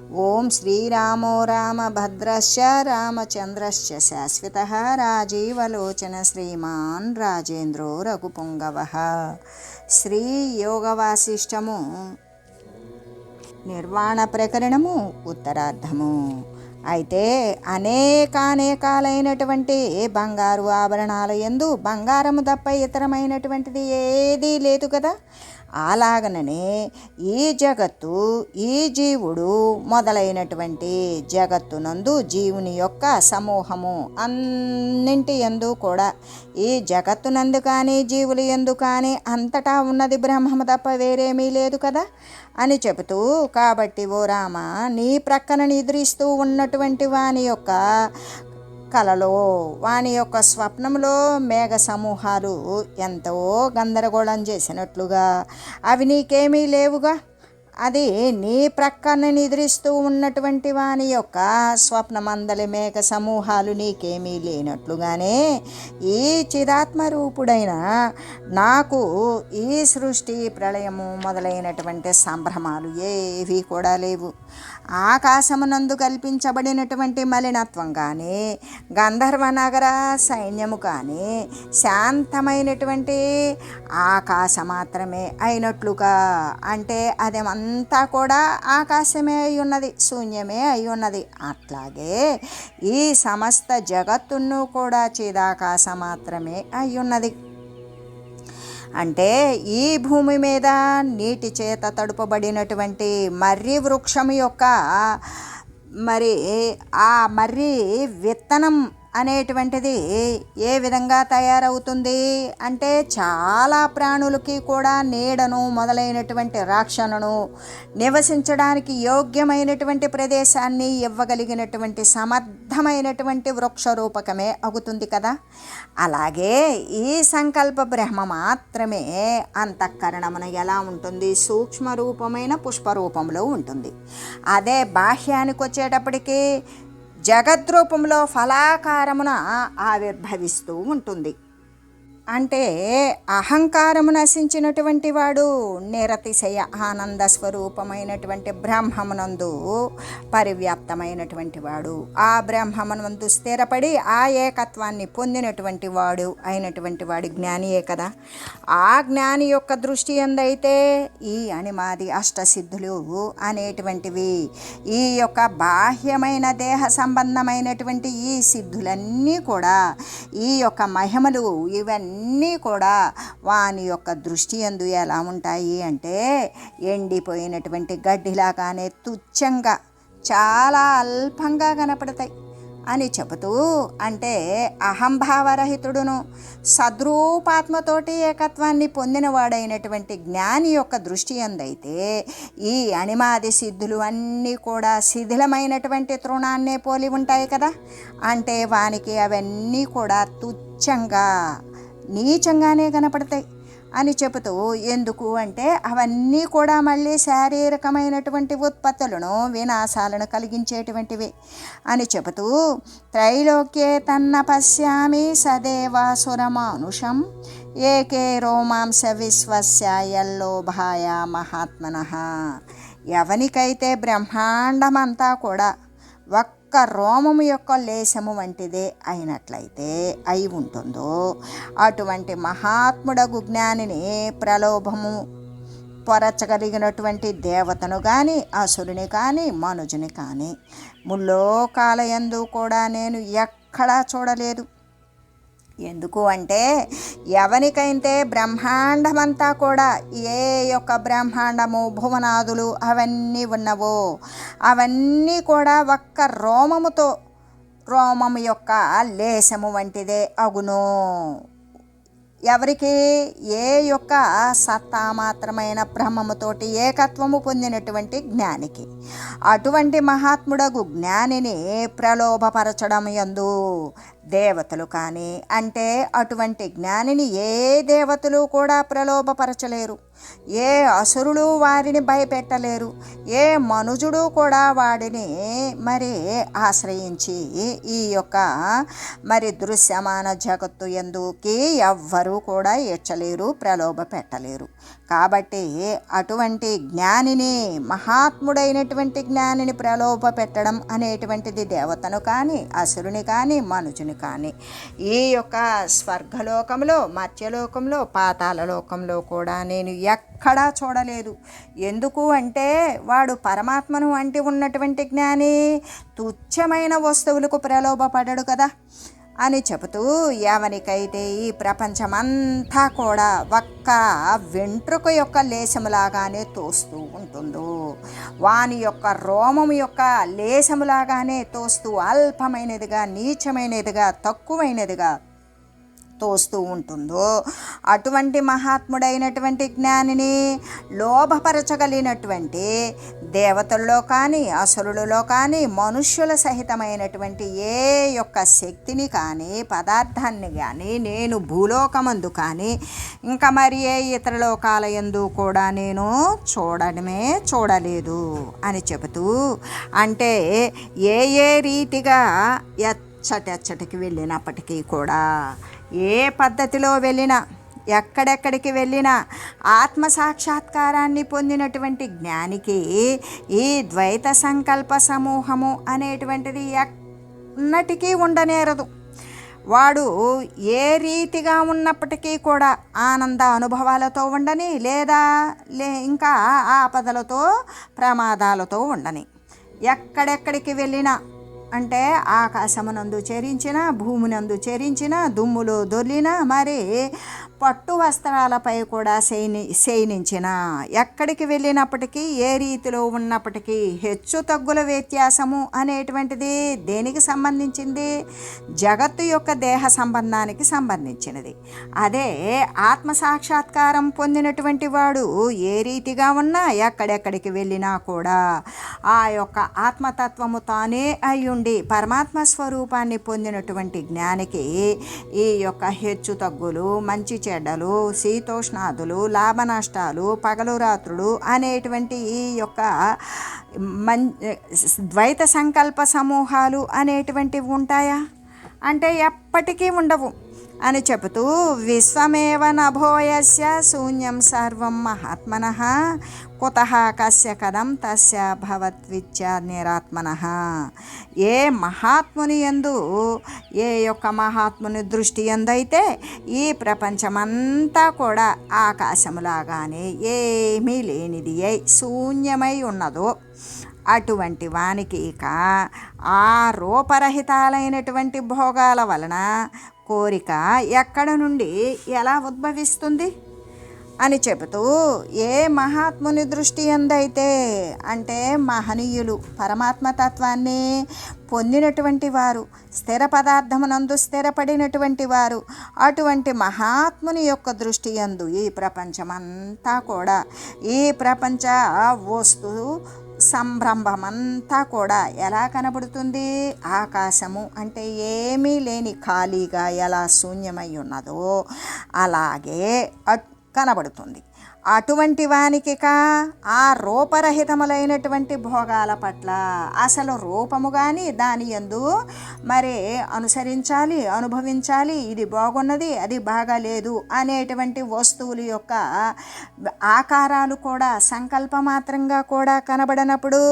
ఓం శ్రీరామో రామభద్రశ్చ రామచంద్రశ్చ శాశ్వత రాజీవలోచన శ్రీమాన్ రాజేంద్రో రఘుపుంగవ. శ్రీ యోగవాసిష్టము నిర్వాణ ప్రకరణము ఉత్తరార్ధము. అయితే అనేకానేకాలైనటువంటి బంగారు ఆభరణాల ఎందు బంగారము తప్ప ఇతరమైనటువంటిది ఏదీ లేదు కదా? అలాగననే ఈ జగత్తు ఈ జీవుడు మొదలైనటువంటి జగత్తునందు జీవుని యొక్క సమూహము అన్నింటి ఎందు కూడా. ఈ జగత్తునందు కానీ జీవులు ఎందు కానీ అంతటా ఉన్నది బ్రహ్మము తప్ప వేరేమీ లేదు కదా? అని చెబుతూ కాబట్టి ఓ రామ నీ ప్రక్కన నిద్రిస్తూ ఉన్నటువంటి వాని యొక్క కలలో వాని యొక్క స్వప్నంలో మేఘ సమూహాలు ఎంతో గందరగోళం చేసినట్లుగా అవి నీకేమీ లేవుగా? అది నీ ప్రక్కన నిద్రిస్తూ ఉన్నటువంటి వాని యొక్క స్వప్నమందలి మేఘ సమూహాలు నీకేమీ లేనట్లుగానే ఈ చిదాత్మ రూపుడైన నాకు ఈ సృష్టి ప్రళయము మొదలైనటువంటి సంభ్రమాలు ఏవి కూడా లేవు. ఆకాశమునందు కల్పించబడినటువంటి మలినత్వం కానీ గంధర్వ నగర సైన్యము కానీ శాంతమైనటువంటి ఆకాశ మాత్రమే అయినట్లుగా. అంటే అదేమంతా కూడా ఆకాశమే అయి ఉన్నది శూన్యమే అయి ఉన్నది అట్లాగే ఈ సమస్త జగత్తును కూడా చిదాకాశ మాత్రమే అయి ఉన్నది అంటే ఈ భూమి మీద నీటి చేత తడుపబడినటువంటి మర్రి వృక్షం యొక్క మరి ఆ మర్రి విత్తనం అనేటువంటిది ఏ విధంగా తయారవుతుంది అంటే చాలా ప్రాణులకి కూడా నీడను మొదలైనటువంటి రాక్షణను నివసించడానికి యోగ్యమైనటువంటి ప్రదేశాన్ని ఇవ్వగలిగినటువంటి సమర్థమైనటువంటి వృక్ష రూపకమే అవుతుంది కదా. అలాగే ఈ సంకల్ప బ్రహ్మ మాత్రమే అంతఃకరణమున ఎలా ఉంటుంది? సూక్ష్మ రూపమైన పుష్పరూపంలో ఉంటుంది. అదే బాహ్యానికి వచ్చేటప్పటికీ జగద్రూపంలో ఫలాకారమున ఆవిర్భవిస్తూ ఉంటుంది. అంటే అహంకారము నశించినటువంటి వాడు నిరతిశయ ఆనంద స్వరూపమైనటువంటి బ్రహ్మమునందు పరివ్యాప్తమైనటువంటి వాడు. ఆ బ్రహ్మమునందు స్థిరపడి ఆ ఏకత్వాన్ని పొందినటువంటి వాడు అయినటువంటి వాడు జ్ఞానియే కదా. ఆ జ్ఞాని యొక్క దృష్టి ఎందైతే ఈ అణిమాది అష్టసిద్ధులు అనేటువంటివి ఈ యొక్క బాహ్యమైన దేహ సంబంధమైనటువంటి ఈ సిద్ధులన్నీ కూడా ఈ యొక్క మహిమలు ఇవన్నీ కూడా వాని యొక్క దృష్టి ఎందు ఎలా ఉంటాయి అంటే ఎండిపోయినటువంటి గడ్డిలాగానే తుచ్చంగా చాలా అల్పంగా కనపడతాయి అని చెబుతూ అంటే అహంభావరహితుడును సద్రూపాత్మతోటి ఏకత్వాన్ని పొందినవాడైనటువంటి జ్ఞాని యొక్క దృష్టి ఎందైతే ఈ అణిమాది సిద్ధులు అన్నీ కూడా శిథిలమైనటువంటి తృణాన్నే పోలి ఉంటాయి కదా. అంటే వానికి అవన్నీ కూడా తుచ్చంగా నీచంగానే కనపడతాయి అని చెబుతూ ఎందుకు అంటే అవన్నీ కూడా మళ్ళీ శారీరకమైనటువంటి ఉత్పత్తులను వినాశాలను కలిగించేటువంటివి అని చెబుతూ త్రైలోక్యే తన్న పశ్యామి సదేవాసురమానుషం ఏకే రోమాంస విశ్వస్యాయల్లోభాయ మహాత్మన. ఎవనికైతే బ్రహ్మాండమంతా కూడా ఒక్క రోమము యొక్క లేశము వంటిదే అయినట్లయితే అయి ఉంటుందో. అటువంటి మహాత్ముడగు జ్ఞానిని ప్రలోభము పొరచగలిగినటువంటి దేవతను కానీ అసురుని కానీ మనుజుని కానీ ముల్లోకాలయందు కూడా నేను ఎక్కడా చూడలేదు. ఎందుకు అంటే ఎవనికైతే బ్రహ్మాండమంతా కూడా ఏ యొక్క బ్రహ్మాండము భువనాదులు అవన్నీ ఉన్నవో అవన్నీ కూడా ఒక్క రోమముతో రోమము యొక్క లేశము వంటిదే అగును. ఎవరికి ఏ యొక్క సత్తా మాత్రమైన బ్రహ్మముతోటి ఏకత్వము పొందినటువంటి జ్ఞానికి అటువంటి మహాత్ముడగు జ్ఞానిని ప్రలోభపరచడం ఎందు దేవతలు కానీ అంటే అటువంటి జ్ఞానిని ఏ దేవతలు కూడా ప్రలోభపరచలేరు. ఏ అసురులు వారిని భయపెట్టలేరు. ఏ మనుజుడు కూడా వాడిని మరి ఆశ్రయించి ఈ యొక్క మరి దృశ్యమాన జగత్తు ఎందుకి ఎవ్వరూ కూడా ఏడ్చలేరు ప్రలోభ పెట్టలేరు కాబట్టి అటువంటి జ్ఞానిని మహాత్ముడైనటువంటి జ్ఞానిని ప్రలోభ పెట్టడం అనేటువంటిది దేవతను కానీ అసురుని కానీ మనుషుని కానీ ఈ యొక్క స్వర్గలోకంలో మత్స్యలోకంలో పాతాల లోకంలో కూడా నేను ఎక్కడా చూడలేదు. ఎందుకు అంటే వాడు పరమాత్మను అంటి ఉన్నటువంటి జ్ఞాని తుచ్చమైన వస్తువులకు ప్రలోభపడడు కదా. అని చెబుతూ ఎవనికైతే ఈ ప్రపంచమంతా కూడా ఒక్క వెంట్రుక యొక్క లేశములాగానే తోస్తూ ఉంటుందో. వాని యొక్క రోమము యొక్క లేశములాగానే తోస్తూ అల్పమైనదిగా నీచమైనదిగా తక్కువైనదిగా తోస్తూ ఉంటుందో అటువంటి మహాత్ముడైనటువంటి జ్ఞానిని లోభపరచగలిగినటువంటి దేవతల్లో కానీ అసురులలో కానీ మనుష్యుల సహితమైనటువంటి ఏ యొక్క శక్తిని కానీ పదార్థాన్ని కానీ నేను భూలోకమందు కానీ ఇంకా మరి ఏ ఇతర లోకాల ఎందు కూడా నేను చూడడమే చూడలేదు అని చెబుతూ అంటే ఏ ఏ రీతిగా ఎచ్చటెచ్చటికి వెళ్ళినప్పటికీ కూడా ఏ పద్ధతిలో వెళ్ళినా ఎక్కడెక్కడికి వెళ్ళినా ఆత్మ సాక్షాత్కారాన్ని పొందినటువంటి జ్ఞానికి ఈ ద్వైత సంకల్ప సమూహము అనేటువంటిది ఎన్నటికీ ఉండనేరదు. వాడు ఏ రీతిగా ఉన్నప్పటికీ కూడా ఆనంద అనుభవాలతో ఉండని లేదా లే ఇంకా ఆపదలతో ప్రమాదాలతో ఉండని. ఎక్కడెక్కడికి వెళ్ళినా అంటే ఆకాశమునందు చేరించిన భూమినందు చేరించిన దుమ్ములు దొర్లిన మరి పట్టు వస్త్రాలపై కూడా శయని శయనించిన. ఎక్కడికి వెళ్ళినప్పటికీ ఏ రీతిలో ఉన్నప్పటికీ హెచ్చు తగ్గుల వ్యత్యాసము అనేటువంటిది దేనికి సంబంధించింది? జగత్తు యొక్క దేహ సంబంధానికి సంబంధించినది. అదే ఆత్మ సాక్షాత్కారం పొందినటువంటి వాడు ఏ రీతిగా ఉన్నా ఎక్కడెక్కడికి వెళ్ళినా కూడా ఆ యొక్క ఆత్మతత్వము తానే అయ్యుండి పరమాత్మ స్వరూపాన్ని పొందినటువంటి జ్ఞానికి ఈ యొక్క హెచ్చు తగ్గులు మంచి చెడ్డలు శీతోష్ణాదులు లాభ నష్టాలు పగలు రాత్రులు అనేటువంటి ఈ యొక్క మన్ ద్వైత సంకల్ప సమూహాలు అనేటువంటివి ఉంటాయా? అంటే ఎప్పటికీ ఉండవు. అని చెబుతూ విశ్వమేవ నభోయస్య శూన్యం సర్వం మహాత్మన కుత కస్య కథం తస్య భవద్విద్య నిరాత్మన. ఏ మహాత్ముని ఎందు ఏ యొక్క మహాత్ముని దృష్టి ఎందైతే ఈ ప్రపంచమంతా కూడా ఆకాశములాగానే ఏమీ లేనిది అయి శూన్యమై ఉన్నదో అటువంటి వానికి ఇక ఆ రూపరహితాలైనటువంటి భోగాల వలన కోరిక ఎక్కడ నుండి ఎలా ఉద్భవిస్తుంది అని చెబుతూ ఏ మహాత్ముని దృష్టి ఎందైతే అంటే మహనీయులు పరమాత్మ తత్వాన్ని పొందినటువంటి వారు స్థిర పదార్థమునందు స్థిరపడినటువంటి వారు అటువంటి మహాత్ముని యొక్క దృష్టి ఎందు ఈ ప్రపంచమంతా కూడా ఈ ప్రపంచ వస్తువు సంభ్రమమంతా కూడా ఎలా కనబడుతుంది? ఆకాశము అంటే ఏమీ లేని ఖాళీగా ఎలా శూన్యమై ఉన్నదో అలాగే కనబడుతుంది. అటువంటి వానికిక ఆ రూపరహితములైనటువంటి భోగాల పట్ల అసలు రూపము కానీ దాని ఎందు మరి అనుసరించాలి అనుభవించాలి ఇది బాగున్నది అది బాగాలేదు అనేటువంటి వస్తువుల యొక్క ఆకారాలు కూడా సంకల్పమాత్రంగా కూడా కనబడినప్పుడు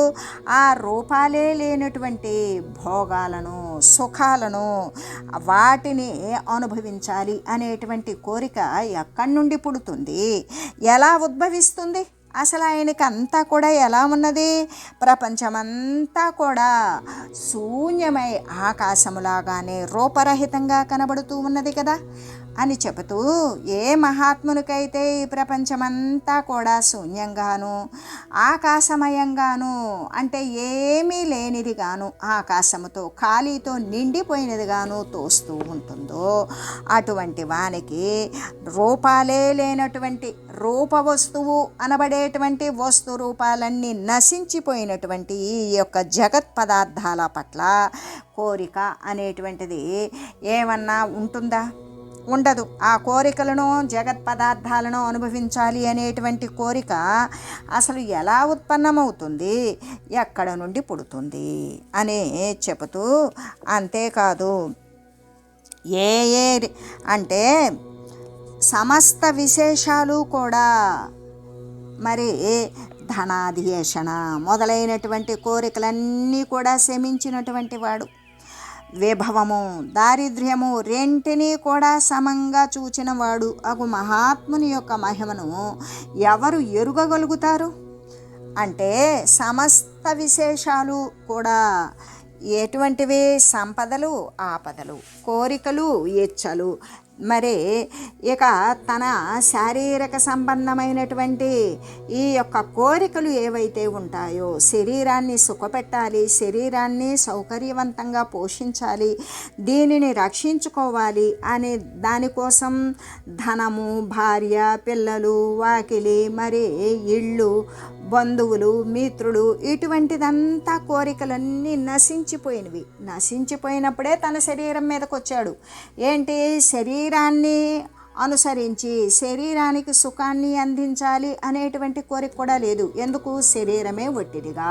ఆ రూపాలే లేనటువంటి భోగాలను సుఖాలను వాటిని అనుభవించాలి అనేటువంటి కోరిక ఎక్కడి నుండి పుడుతుంది? ఎలా ఉద్భవిస్తుంది? అసలు ఆయనకి అంతా కూడా ఎలా ఉన్నది? ప్రపంచమంతా కూడా శూన్యమై ఆకాశములాగానే రూపరహితంగా కనబడుతూ ఉన్నది కదా. అని చెబుతూ ఏ మహాత్మునికైతే ఈ ప్రపంచమంతా కూడా శూన్యంగాను ఆకాశమయంగాను అంటే ఏమీ లేనిదిగాను ఆకాశముతో ఖాళీతో నిండిపోయినదిగాను తోస్తూ ఉంటుందో అటువంటి వానికి రూపాలే లేనటువంటి రూప వస్తువు అనబడేటువంటి వస్తు రూపాలన్నీ నశించిపోయినటువంటి ఈ యొక్క జగత్ పదార్థాల పట్ల కోరిక అనేటువంటిది ఏమన్నా ఉంటుందా? ఉండదు. ఆ కోరికలను జగత్ పదార్థాలను అనుభవించాలి అనేటువంటి కోరిక అసలు ఎలా ఉత్పన్నమవుతుంది? ఎక్కడ నుండి పుడుతుంది? అనే చెబుతూ అంతేకాదు. ఏ ఏ అంటే సమస్త విశేషాలు కూడా మరి ధనాధియేషణ మొదలైనటువంటి కోరికలన్నీ కూడా శమించినటువంటి వాడు. విభవము దారిద్ర్యము రెంటినీ కూడా సమంగా చూచిన వాడు అగు మహాత్ముని యొక్క మహిమను ఎవరు ఎరుగగలుగుతారు? అంటే సమస్త విశేషాలు కూడా ఎటువంటివి? సంపదలు ఆపదలు కోరికలు ఇచ్చలు మరి ఇక తన శారీరక సంబంధమైనటువంటి ఈ యొక్క కోరికలు ఏవైతే ఉంటాయో శరీరాన్ని సుఖపెట్టాలి శరీరాన్ని సౌకర్యవంతంగా పోషించాలి దీనిని రక్షించుకోవాలి అనే దానికోసం ధనము భార్య పిల్లలు వాకిలి మరి ఇళ్ళు బంధువులు మిత్రులు ఇటువంటిదంతా కోరికలన్నీ నశించిపోయినవి. నశించిపోయినప్పుడే తన శరీరం మీదకి వచ్చాడు ఏంటి శరీరాన్ని అనుసరించి శరీరానికి సుఖాన్ని అందించాలి అనేటువంటి కోరిక కూడా లేదు. ఎందుకు? శరీరమే ఒట్టిదిగా.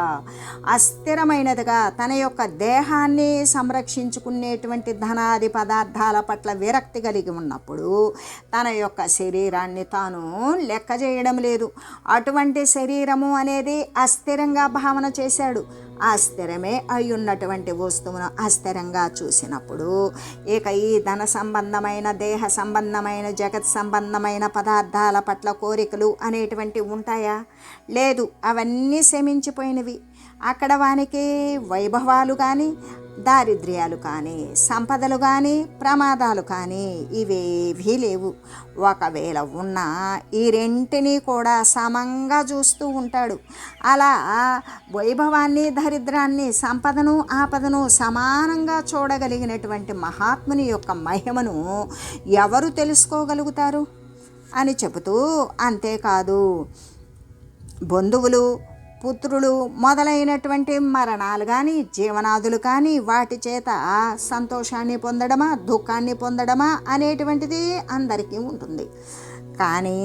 అస్థిరమైనదిగా తన యొక్క దేహాన్ని సంరక్షించుకునేటువంటి ధనాది పదార్థాల పట్ల విరక్తి కలిగి ఉన్నప్పుడు తన యొక్క శరీరాన్ని తాను లెక్క చేయడం లేదు. అటువంటి శరీరము అనేది అస్థిరంగా భావన చేశాడు. అస్థిరమే అయి ఉన్నటువంటి వస్తువును అస్థిరంగా చూసినప్పుడు ఇక ఈ ధన సంబంధమైన దేహ సంబంధమైన జగత్ సంబంధమైన పదార్థాల పట్ల కోరికలు అనేటువంటి ఉంటాయా? లేదు అవన్నీ శమించిపోయినవి. అక్కడ వానికి వైభవాలు కానీ దారిద్ర్యాలు కానీ సంపదలు కానీ ప్రమాదాలు కానీ ఇవేవీ లేవు. ఒకవేళ ఉన్నా ఈ రెంటిని కూడా సమంగా చూస్తూ ఉంటాడు. అలా వైభవాన్ని దరిద్రాన్ని సంపదను ఆపదను సమానంగా చూడగలిగినటువంటి మహాత్ముని యొక్క మహిమను ఎవరు తెలుసుకోగలుగుతారు? అని చెబుతూ అంతేకాదు బంధువులు పుత్రులు మొదలైనటువంటి మరణాలు కానీ జీవనాదులు కానీ వాటి చేత సంతోషాన్ని పొందడమా దుఃఖాన్ని పొందడమా అనేటువంటిది అందరికీ ఉంటుంది. కానీ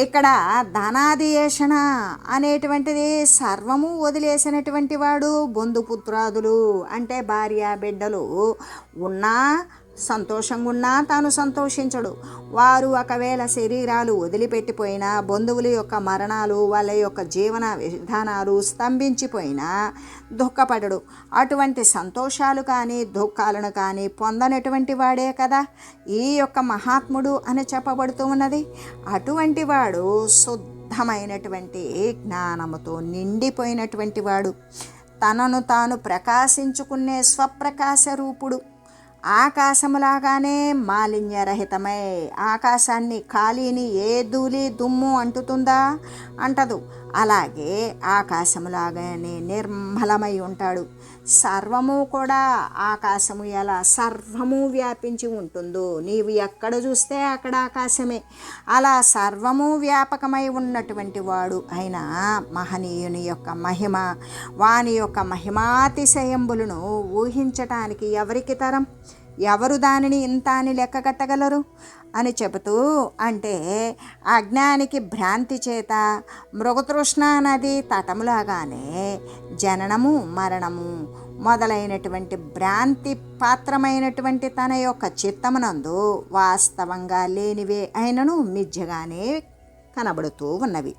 ఇక్కడ ధనాదియేషణ అనేటువంటిది సర్వము వదిలేసినటువంటి వాడు బంధుపుత్రాదులు అంటే భార్య బిడ్డలు ఉన్నా సంతోషంగా ఉన్నా తాను సంతోషించడు. వారు ఒకవేళ శరీరాలు వదిలిపెట్టిపోయినా బంధువుల యొక్క మరణాలు వాళ్ళ యొక్క జీవన విధానాలు స్తంభించిపోయినా దుఃఖపడడు. అటువంటి సంతోషాలు కానీ దుఃఖాలను కానీ పొందనటువంటి వాడే కదా. ఈ యొక్క మహాత్ముడు అని చెప్పబడుతూ ఉన్నది. అటువంటి వాడు శుద్ధమైనటువంటి జ్ఞానముతో నిండిపోయినటువంటి వాడు. తనను తాను ప్రకాశించుకునే స్వప్రకాశ రూపుడు. ఆకాశములాగానే మాలిన్యరహితమై ఆకాశాన్ని ఖాళీని ఏ ధూళి దుమ్ము అంటుతుందా? అంటదు. అలాగే ఆకాశములాగానే నిర్మలమై ఉంటాడు. సర్వము కూడా ఆకాశము ఎలా సర్వము వ్యాపించి ఉంటుందో. నీవు ఎక్కడ చూస్తే అక్కడ ఆకాశమే. అలా సర్వము వ్యాపకమై ఉన్నటువంటి వాడు అయిన మహనీయుని యొక్క మహిమ వాని యొక్క మహిమాతిశయంబులను ఊహించటానికి ఎవరికి తరం? ఎవరు దానిని ఇంత అని లెక్కగట్టగలరు అని చెబుతూ అంటే అజ్ఞానికి భ్రాంతి చేత మృగతృష్ణ నది తటములాగానే జననము మరణము మొదలైనటువంటి భ్రాంతి పాత్రమైనటువంటి తన యొక్క చిత్తమునందు వాస్తవంగా లేనివే అయినను మిథ్యగానే కనబడుతూ ఉన్నవి.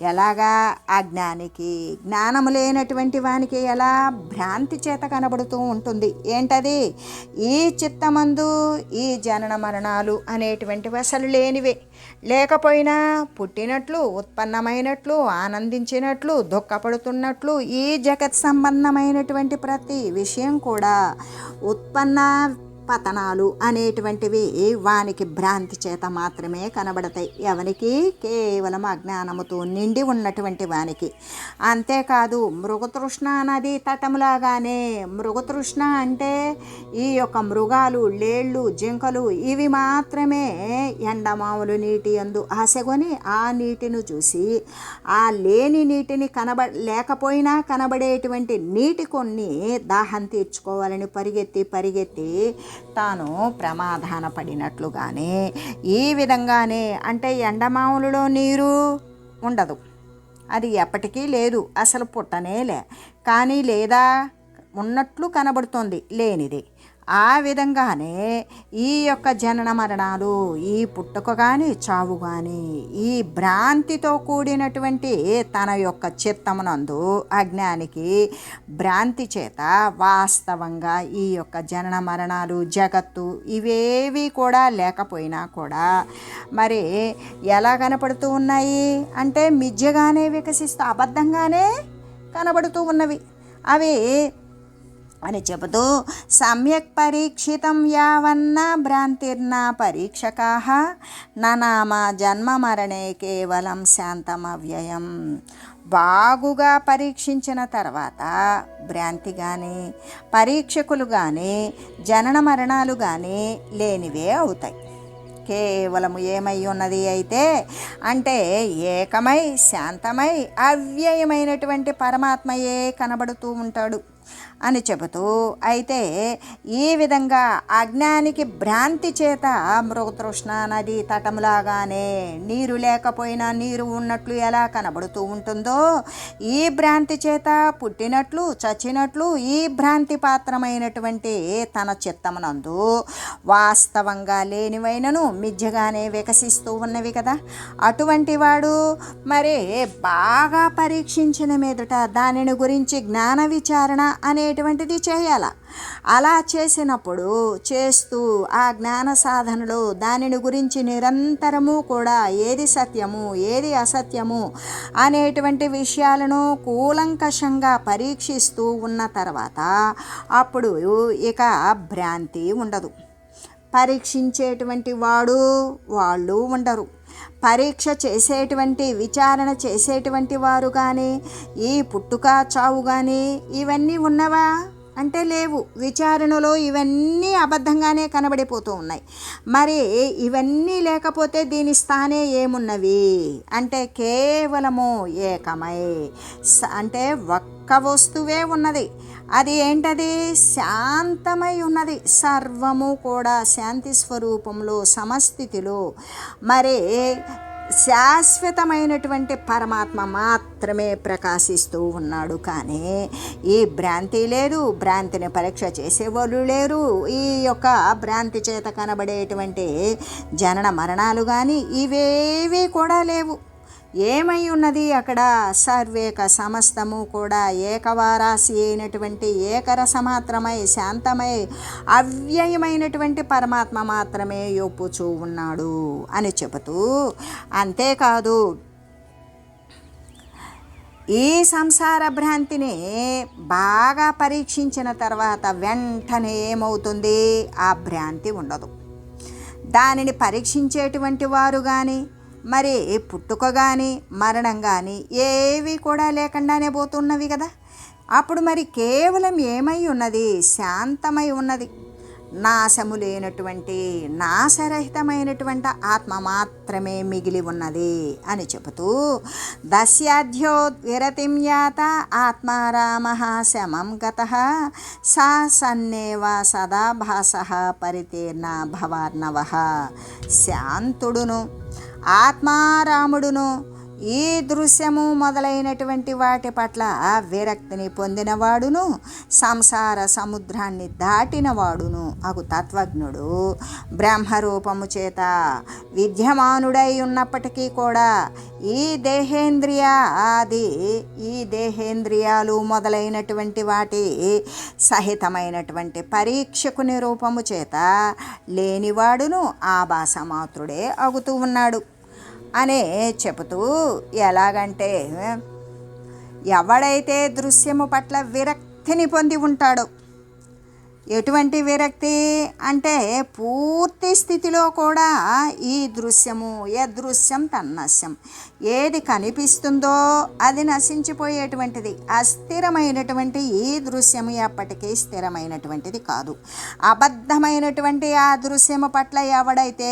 ఎలాగా అజ్ఞానికి జ్ఞానము లేనటువంటి వానికి ఎలా భ్రాంతి చేత కనబడుతూ ఉంటుంది? ఏంటది? ఈ చిత్తమందు ఈ జనన మరణాలు అనేటువంటివి అసలు లేనివే. లేకపోయినా పుట్టినట్లు ఉత్పన్నమైనట్లు ఆనందించినట్లు దుఃఖపడుతున్నట్లు ఈ జగత్ సంబంధమైనటువంటి ప్రతి విషయం కూడా ఉత్పన్న పతనాలు అనేటువంటివి వానికి భ్రాంతి చేత మాత్రమే కనబడతాయి. ఎవరికి కేవలం అజ్ఞానముతో నిండి ఉన్నటువంటి వానికి. అంతేకాదు మృగతృష్ణ నది తటములాగానే మృగతృష్ణ అంటే ఈ యొక్క మృగాలు లేళ్ళు జింకలు ఇవి మాత్రమే ఎండమావులు నీటి అందు ఆశగొని ఆ నీటిని చూసి ఆ లేని నీటిని కనబ లేకపోయినా కనబడేటువంటి నీటి కొన్ని దాహం తీర్చుకోవాలని పరిగెత్తి పరిగెత్తి తాను ప్రమాదాన పడినట్లుగానే ఈ విధంగానే అంటే ఎండమావులలో నీరు ఉండదు. అది ఎప్పటికీ లేదు అసలు పుట్టనేలే. కానీ లేదా ఉన్నట్లు కనబడుతుంది లేనిది. ఆ విధంగానే ఈ యొక్క జనన మరణాలు ఈ పుట్టుక కానీ చావు కానీ ఈ భ్రాంతితో కూడినటువంటి తన యొక్క చిత్తమునందు అజ్ఞానికి భ్రాంతి చేత వాస్తవంగా ఈ యొక్క జనన మరణాలు జగత్తు ఇవేవి కూడా లేకపోయినా కూడా మరి ఎలా కనపడుతూ ఉన్నాయి? అంటే మిథ్యగానే వికసిస్తూ అబద్ధంగానే కనబడుతూ ఉన్నవి. అవి అని చెబుతూ సమ్యక్ పరీక్షితం యావన్న భ్రాంతిర్నా పరీక్షకా? ననామ జన్మ మరణే కేవలం శాంతమవ్యయం. బాగుగా పరీక్షించిన తర్వాత భ్రాంతి కానీ పరీక్షకులు కానీ జనన మరణాలు కానీ లేనివే అవుతాయి. కేవలము ఏమై ఉన్నది అయితే అంటే ఏకమై శాంతమై అవ్యయమైనటువంటి పరమాత్మయే కనబడుతూ ఉంటాడు. అని చెబుతూ అయితే ఈ విధంగా అజ్ఞానికి భ్రాంతి చేత మృగతృష్ణ నది తటంలాగానే నీరు లేకపోయినా నీరు ఉన్నట్లు ఎలా కనబడుతూ ఉంటుందో ఈ భ్రాంతి చేత పుట్టినట్లు చచ్చినట్లు ఈ భ్రాంతి పాత్రమైనటువంటి తన చిత్తమునందు వాస్తవంగా లేనివైనను మిథ్యగానే వికసిస్తూ ఉన్నవి కదా. అటువంటి వాడు మరి బాగా పరీక్షించిన మీదట దానిని గురించి జ్ఞాన విచారణ అనే అనేటువంటిది చేయాల? అలా చేసినప్పుడు చేస్తూ ఆ జ్ఞాన సాధనలో దానిని గురించి నిరంతరము కూడా ఏది సత్యము ఏది అసత్యము అనేటువంటి విషయాలను కూలంకషంగా పరీక్షిస్తూ ఉన్న తర్వాత అప్పుడు ఇక భ్రాంతి ఉండదు. పరీక్షించేటువంటి వాడు వాళ్ళు ఉండరు. పరీక్ష చేసేటువంటి విచారణ చేసేటువంటి వారు కానీ ఈ పుట్టుక చావు కానీ ఇవన్నీ ఉన్నవా? అంటే లేవు. విచారణలో ఇవన్నీ అబద్ధంగానే కనబడిపోతూ ఉన్నాయి. మరి ఇవన్నీ లేకపోతే దీని స్థానే ఏమున్నవి? అంటే కేవలము ఏకమై అంటే ఒక్క వస్తువే ఉన్నది. అది ఏంటది శాంతమై ఉన్నది. సర్వము కూడా శాంతి స్వరూపంలో సమస్థితిలో. మరి శాశ్వతమైనటువంటి పరమాత్మ మాత్రమే ప్రకాశిస్తూ ఉన్నాడు. కానీ ఈ భ్రాంతి లేదు. భ్రాంతిని పరీక్ష చేసేవాళ్ళు లేరు. ఈ యొక్క భ్రాంతి చేత కనబడేటువంటి జనన మరణాలు కానీ ఇవేవి కూడా లేవు. ఏమై ఉన్నది అక్కడ? సర్వేక సమస్తము కూడా ఏకవారాసి అయినటువంటి ఏకరసమాత్రమై శాంతమై అవ్యయమైనటువంటి పరమాత్మ మాత్రమే ఒప్పుచూ ఉన్నాడు అని చెబుతూ అంతేకాదు ఈ సంసార భ్రాంతిని బాగా పరీక్షించిన తర్వాత వెంటనే ఏమవుతుంది? ఆ భ్రాంతి ఉండదు. దానిని పరీక్షించేటువంటి వారు కానీ మరి పుట్టుక కానీ మరణం కానీ ఏవి కూడా లేకుండానే పోతున్నవి కదా. అప్పుడు మరి కేవలం ఏమై ఉన్నది? శాంతమై ఉన్నది. నాశము లేనటువంటి నాశరహితమైనటువంటి ఆత్మ మాత్రమే మిగిలి ఉన్నది అని చెబుతూ దస్యాధ్యో విరతిం యాత ఆత్మారామ శమం గత సా సన్నేవ సదా భాస పరితీర్ణ భవార్ణవ. శాంతుడును ఆత్మారాముడును ఈ దృశ్యము మొదలైనటువంటి వాటి పట్ల విరక్తిని పొందినవాడును సంసార సముద్రాన్ని దాటినవాడును అగు తత్వజ్ఞుడు. బ్రహ్మరూపము చేత విద్యమానుడై ఉన్నప్పటికీ కూడా ఈ దేహేంద్రియ ఆది ఈ దేహేంద్రియాలు మొదలైనటువంటి వాటి సహితమైనటువంటి పరీక్షకుని రూపము చేత లేనివాడును ఆభాసమాత్రుడే అగుతూ ఉన్నాడు. అనే చెబుతూ ఎలాగంటే ఎవడైతే దృశ్యము పట్ల విరక్తిని పొంది ఉంటాడో ఎటువంటి విరక్తి అంటే పూర్తి స్థితిలో కూడా ఈ దృశ్యము యదృశ్యం తన్నశ్యం ఏది కనిపిస్తుందో అది నశించిపోయేటువంటిది అస్థిరమైనటువంటి ఈ దృశ్యము ఎప్పటికీ స్థిరమైనటువంటిది కాదు. అబద్ధమైనటువంటి ఆ దృశ్యము పట్ల ఎవడైతే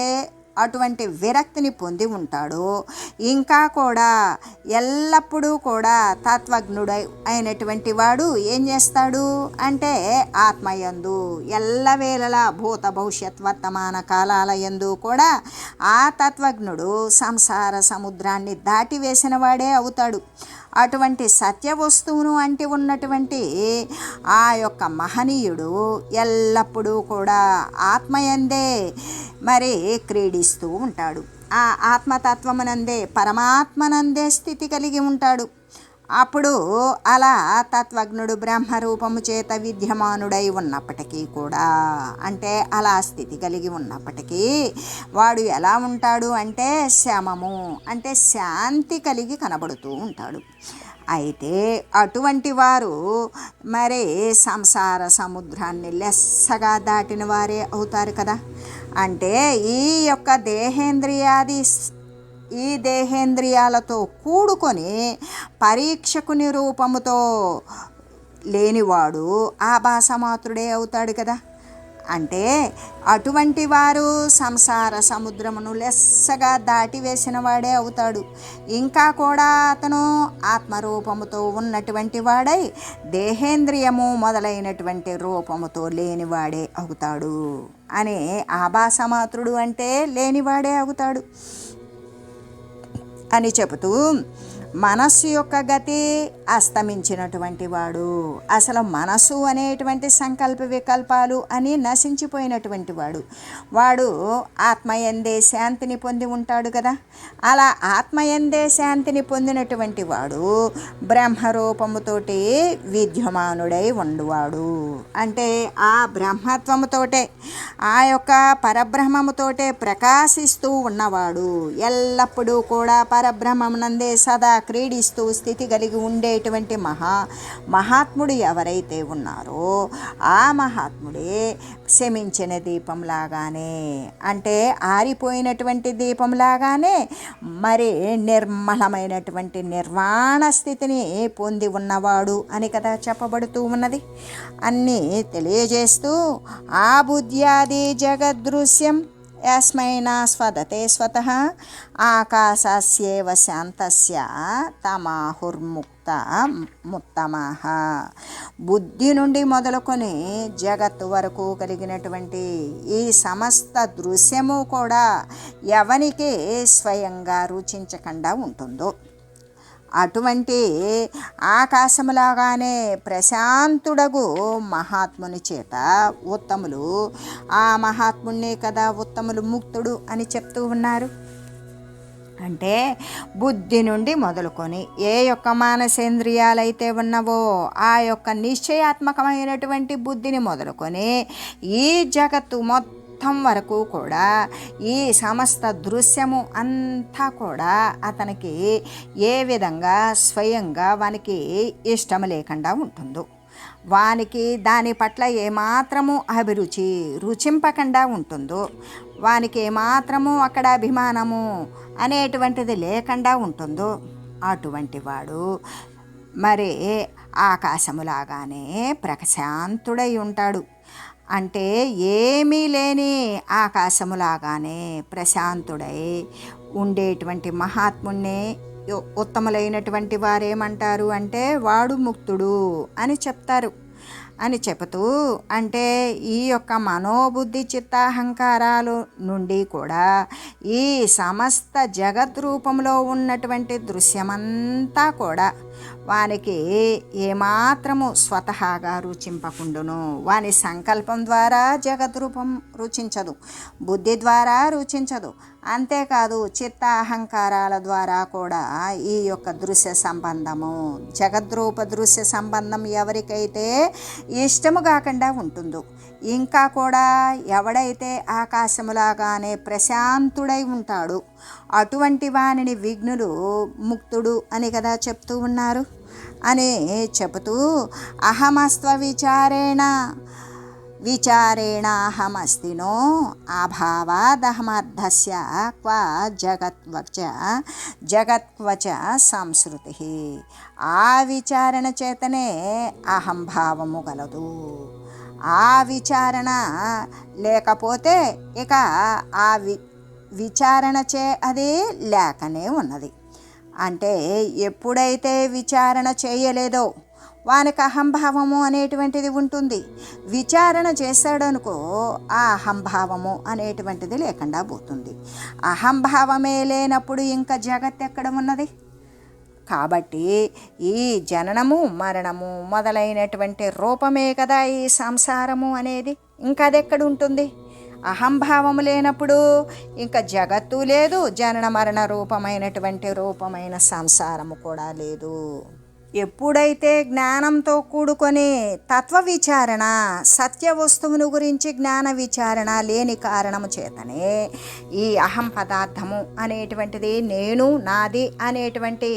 అటువంటి విరక్తిని పొంది ఉంటాడో. ఇంకా కూడా ఎల్లప్పుడూ కూడా తత్వజ్ఞుడై అయినటువంటి వాడు ఏం చేస్తాడు అంటే ఆత్మయందు ఎల్లవేళలా భూత భవిష్యత్ వర్తమాన కాలాల యందు కూడా ఆ తత్వజ్ఞుడు సంసార సముద్రాన్ని దాటివేసిన వాడే అవుతాడు. అటువంటి సత్య వస్తువును అంటి ఉన్నటువంటి ఆ యొక్క మహనీయుడు ఎల్లప్పుడూ కూడా ఆత్మయందే మరి క్రీడిస్తూ ఉంటాడు. ఆ ఆత్మతత్వమునందే పరమాత్మనందే స్థితి కలిగి ఉంటాడు. అప్పుడు అలా తత్వజ్ఞుడు బ్రహ్మరూపము చేత విద్యమానుడై ఉన్నప్పటికీ కూడా అంటే అలా స్థితి కలిగి ఉన్నప్పటికీ వాడు ఎలా ఉంటాడు అంటే శమము అంటే శాంతి కలిగి కనబడుతూ ఉంటాడు. అయితే అటువంటి వారు మరి సంసార సముద్రాన్ని లెస్సగా దాటిన వారే అవుతారు కదా. అంటే ఈ యొక్క దేహేంద్రియాది ఈ దేహేంద్రియాలతో కూడుకొని పరీక్షకుని రూపముతో లేనివాడు ఆ అవుతాడు కదా. అంటే అటువంటి వారు సంసార సముద్రమును లెస్సగా దాటివేసిన వాడే అవుతాడు. ఇంకా కూడా అతను ఆత్మరూపముతో ఉన్నటువంటి వాడై దేహేంద్రియము మొదలైనటువంటి రూపముతో లేనివాడే అవుతాడు. అనే ఆభాసమాత్రుడు అంటే లేనివాడే అవుతాడు. అని చెబుతూ మనస్సు యొక్క గతి అస్తమించినటువంటి వాడు. అసలు మనస్సు అనేటువంటి సంకల్ప వికల్పాలు అని నశించిపోయినటువంటి వాడు. వాడు ఆత్మయందే శాంతిని పొంది ఉంటాడు కదా. అలా ఆత్మయందే శాంతిని పొందినటువంటి వాడు బ్రహ్మరూపముతోటి విద్యమానుడై ఉండువాడు. అంటే ఆ బ్రహ్మత్వముతోటే ఆ యొక్క పరబ్రహ్మముతోటే ప్రకాశిస్తూ ఉన్నవాడు. ఎల్లప్పుడూ కూడా పరబ్రహ్మమునందే సదా క్రీడిస్తూ స్థితి కలిగి ఉండేటువంటి మహా మహాత్ముడు ఎవరైతే ఉన్నారో ఆ మహాత్ముడే శమించిన దీపంలాగానే అంటే ఆరిపోయినటువంటి దీపంలాగానే మరి నిర్మలమైనటువంటి నిర్వాణ స్థితిని పొంది ఉన్నవాడు అని కదా చెప్పబడుతూ ఉన్నది. అన్నీ తెలియజేస్తూ ఆ బుద్ధ్యాది జగదృశ్యం యస్మైనా స్వదతే స్వత ఆకాశస్యేవ శాంతస్య తమాహుర్ముక్త ముత్తమః బుద్ధి నుండి మొదలుకొని జగత్తు వరకు కలిగినటువంటి ఈ సమస్త దృశ్యము కూడా ఎవనికి స్వయంగా రుచించకుండా ఉంటుందో. అటువంటి ఆకాశములాగానే ప్రశాంతుడగు మహాత్ముని చేత ఉత్తములు ఆ మహాత్మున్నే కదా ఉత్తములు ముక్తుడు అని చెప్తూ ఉన్నారు. అంటే బుద్ధి నుండి మొదలుకొని ఏ యొక్క మానసేంద్రియాలైతే ఉన్నవో ఆ యొక్క నిశ్చయాత్మకమైనటువంటి బుద్ధిని మొదలుకొని ఈ జగత్తు మొత్తం అంతం వరకు కూడా ఈ సమస్త దృశ్యము అంతా కూడా అతనికి ఏ విధంగా స్వయంగా వానికి ఇష్టం లేకుండా ఉంటుందో. వానికి దాని పట్ల ఏమాత్రము అభిరుచి రుచింపకుండా ఉంటుందో వానికి ఏమాత్రము అక్కడ అభిమానము అనేటువంటిది లేకుండా ఉంటుందో అటువంటి వాడు మరి ఆకాశములాగానే ప్రశాంతుడై ఉంటాడు. అంటే ఏమీ లేని ఆకాశములాగానే ప్రశాంతుడై ఉండేటువంటి మహాత్మున్నే ఉత్తములైనటువంటి వారేమంటారు అంటే వాడు ముక్తుడు అని చెప్తారు. అని చెబుతూ అంటే ఈ యొక్క మనోబుద్ధి చిత్తాహంకారాలు నుండి కూడా ఈ సమస్త జగత్ రూపంలో ఉన్నటువంటి దృశ్యమంతా కూడా వానికి ఏమాత్రము స్వతహాగా రుచింపకుండును. వాని సంకల్పం ద్వారా జగద్రూపం రుచించదు. బుద్ధి ద్వారా రుచించదు. అంతేకాదు చిత్త అహంకారాల ద్వారా కూడా ఈ యొక్క దృశ్య సంబంధము జగద్రూప దృశ్య సంబంధం ఎవరికైతే ఇష్టము కాకుండా ఉంటుందో ఇంకా కూడా ఎవడైతే ఆకాశములాగానే ప్రశాంతుడై ఉంటాడు అటువంటి వానిని విఘ్నులు ముక్తుడు అని కదా చెప్తూ ఉన్నారు. అని చెబుతూ అహమస్త్వ విచారేణ విచారేణాహమస్తినో అభావాదహమర్థస్య క్వ జగత్వచ జగత్వచ సంస్కృతి ఆ విచారణ చేతనే అహంభావము గలదు. ఆ విచారణ లేకపోతే ఇక ఆ వి విచారణ చే అది లేకనే ఉన్నది. అంటే ఎప్పుడైతే విచారణ చేయలేదో వానికి అహంభావము అనేటువంటిది ఉంటుంది. విచారణ చేశాడనుకో ఆ అహంభావము అనేటువంటిది లేకుండా పోతుంది. అహంభావమే లేనప్పుడు ఇంకా జగత్ ఎక్కడ ఉన్నది? కాబట్టి ఈ జననము మరణము మొదలైనటువంటి రూపమే కదా ఈ సంసారము అనేది. ఇంకా అదెక్కడ ఉంటుంది? అహంభావం లేనప్పుడు ఇంకా జగత్తు లేదు జనన మరణ రూపమైనటువంటి రూపమైన సంసారము కూడా లేదు. ఎప్పుడైతే జ్ఞానంతో కూడుకొని తత్వ విచారణ సత్య వస్తువును గురించి జ్ఞాన విచారణ లేని కారణము చేతనే ఈ అహం పదార్థము అనేటువంటిది నేను నాది అనేటువంటి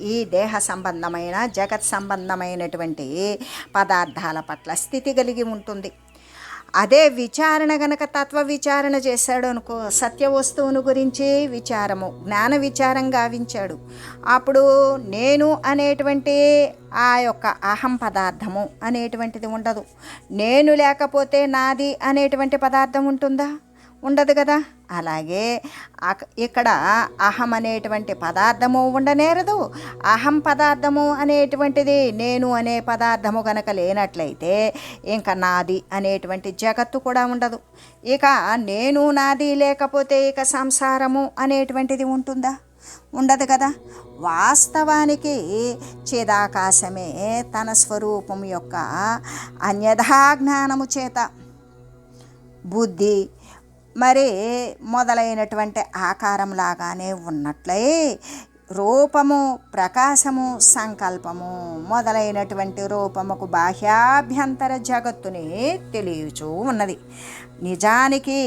ఈ దేహ సంబంధమైన జగత్ సంబంధమైనటువంటి పదార్థాల పట్ల స్థితి కలిగి ఉంటుంది. అదే విచారణ గనక తత్వ విచారణ చేశాడు అనుకో సత్య వస్తువును గురించి విచారము జ్ఞాన విచారం గావించాడు. అప్పుడు నేను అనేటువంటి ఆ యొక్క అహం పదార్థము అనేటువంటిది ఉండదు. నేను లేకపోతే నాది అనేటువంటి పదార్థం ఉంటుందా? ఉండదు కదా? అలాగే ఇక్కడ అహం అనేటువంటి పదార్థము ఉండనేరదు. అహం పదార్థము అనేటువంటిది నేను అనే పదార్థము గనక లేనట్లయితే ఇంకా నాది అనేటువంటి జగత్తు కూడా ఉండదు. ఇక నేను నాది లేకపోతే ఇక సంసారము అనేటువంటిది ఉంటుందా? ఉండదు కదా? వాస్తవానికి చిదాకాశమే తన స్వరూపం యొక్క అన్యథా జ్ఞానము చేత. బుద్ధి మరి మొదలైనటువంటి ఆకారం లాగానే ఉన్నట్లే రూపము ప్రకాశము సంకల్పము మొదలైనటువంటి రూపముకు బాహ్యాభ్యంతర జగత్తుని తెలియచూ ఉన్నది. నిజానికి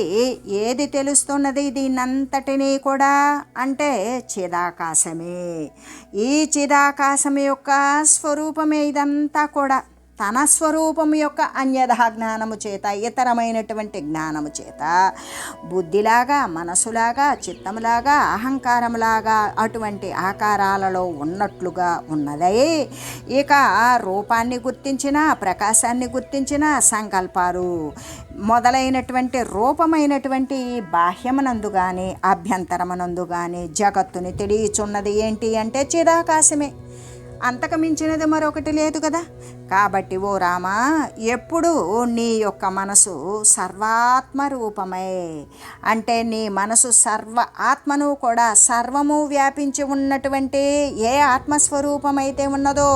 ఏది తెలుస్తున్నది దీన్నంతటినీ కూడా అంటే చిదాకాశమే. ఈ చిదాకాశం యొక్క స్వరూపమే ఇదంతా కూడా. తన స్వరూపం యొక్క అన్యథ జ్ఞానము చేత ఇతరమైనటువంటి జ్ఞానము చేత బుద్ధిలాగా మనసులాగా చిత్తములాగా అహంకారములాగా అటువంటి ఆకారాలలో ఉన్నట్లుగా ఉన్నదే. ఇక రూపాన్ని గుర్తించిన ప్రకాశాన్ని గుర్తించిన సంకల్పాలు మొదలైనటువంటి రూపమైనటువంటి బాహ్యమునందు కానీ అభ్యంతరమునందు కానీ జగత్తుని తెలియచున్నది ఏంటి అంటే చిదాకాశమే. అంతకు మించినది మరొకటి లేదు కదా. కాబట్టి ఓ రామా ఎప్పుడు నీ యొక్క మనసు సర్వాత్మ రూపమే. అంటే నీ మనసు సర్వ ఆత్మను కూడా సర్వము వ్యాపించి ఉన్నటువంటి ఏ ఆత్మస్వరూపమైతే ఉన్నదో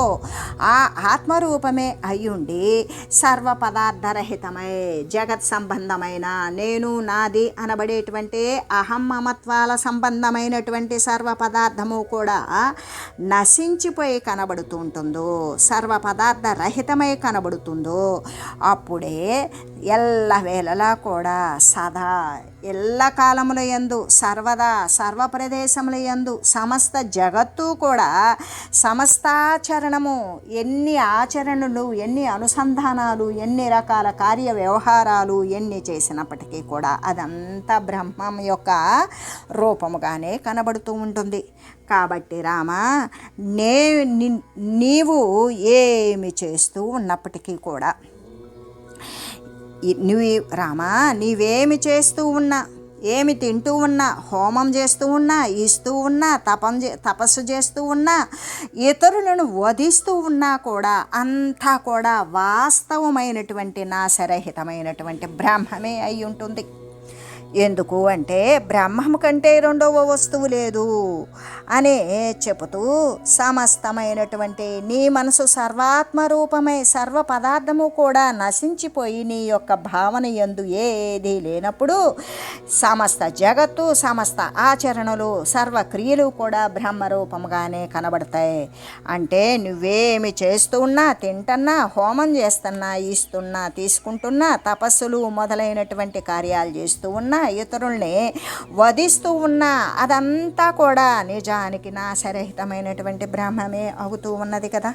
ఆ ఆత్మరూపమే అయ్యుండి సర్వ పదార్థరహితమై జగత్ సంబంధమైన నేను నాది అనబడేటువంటి అహం మమత్వాల సంబంధమైనటువంటి సర్వ పదార్థము కూడా నశించిపోయి కనబడుతూ ఉంటుందో సర్వ పదార్థ రహితమై కనబడుతుందో అప్పుడే ఎల్లవేళలా కూడా సదా ఎల్ల కాలముల యందు సర్వదా సర్వ ప్రదేశముల యందు సమస్త జగత్తు కూడా సమస్తాచరణము ఎన్ని ఆచరణలు ఎన్ని అనుసంధానాలు ఎన్ని రకాల కార్య వ్యవహారాలు ఎన్ని చేసినప్పటికీ కూడా అదంతా బ్రహ్మం యొక్క రూపముగానే కనబడుతూ ఉంటుంది. కాబట్టి రామా నే నీవు ఏమి చేస్తూ ఉన్నప్పటికీ కూడా నువ్వు రామా నీవేమి చేస్తూ ఉన్నా ఏమి తింటూ ఉన్నా హోమం చేస్తూ ఉన్నా ఇస్తూ ఉన్నా తపం చే తపస్సు చేస్తూ ఉన్నా ఇతరులను వధిస్తూ ఉన్నా కూడా అంతా కూడా వాస్తవమైనటువంటి నాశరహితమైనటువంటి బ్రహ్మమే అయి ఉంటుంది. ఎందుకు అంటే బ్రహ్మము కంటే రెండవ వస్తువు లేదు అనే చెబుతూ సమస్తమైనటువంటి నీ మనసు సర్వాత్మ రూపమై సర్వ పదార్థము కూడా నశించిపోయి నీ యొక్క భావన ఎందు ఏది లేనప్పుడు సమస్త జగత్తు సమస్త ఆచరణలు సర్వక్రియలు కూడా బ్రహ్మరూపముగానే కనబడతాయి. అంటే నువ్వేమి చేస్తున్నా తింటున్నా హోమం చేస్తున్నా ఇస్తున్నా తీసుకుంటున్నా తపస్సులు మొదలైనటువంటి కార్యాలు చేస్తూ ఉన్నా ఇతరుల్ని వధిస్తూ ఉన్నా అదంతా కూడా నిజానికి నాశరహితమైనటువంటి బ్రహ్మమే అవుతూ ఉన్నది కదా.